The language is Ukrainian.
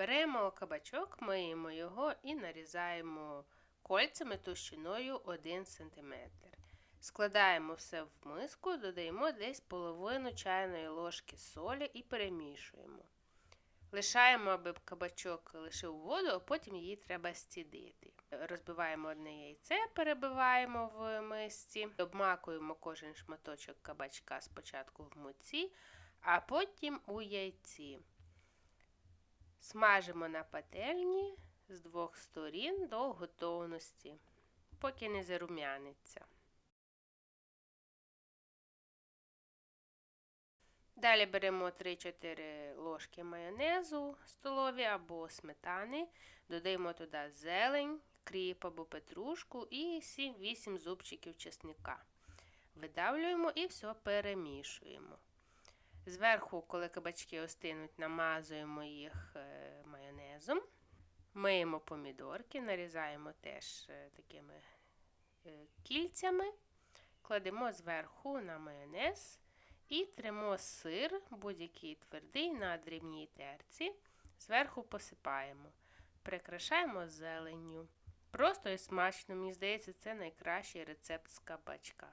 Беремо кабачок, миємо його і нарізаємо кольцями товщиною 1 см. Складаємо все в миску, додаємо десь половину чайної ложки солі і перемішуємо. Лишаємо, аби кабачок лишив воду, а потім її треба стідити. Розбиваємо одне яйце, перебиваємо в мисці, обмакуємо кожен шматочок кабачка спочатку в муці, а потім у яйці. Смажимо на пательні з двох сторін до готовності, поки не зарум'яниться. Далі беремо 3-4 ложки майонезу столові або сметани, додаємо туди зелень, кріп або петрушку і 7-8 зубчиків чесника. Видавлюємо і все перемішуємо. Зверху, коли кабачки остинуть, намазуємо їх е, майонезом. Миємо помідорки, нарізаємо теж е, такими е, кільцями, кладемо зверху на майонез і тремо сир, будь-який твердий, на дрібній терці. Зверху посипаємо, прикрашаємо зеленню. Просто і смачно, мені здається, це найкращий рецепт з кабачка.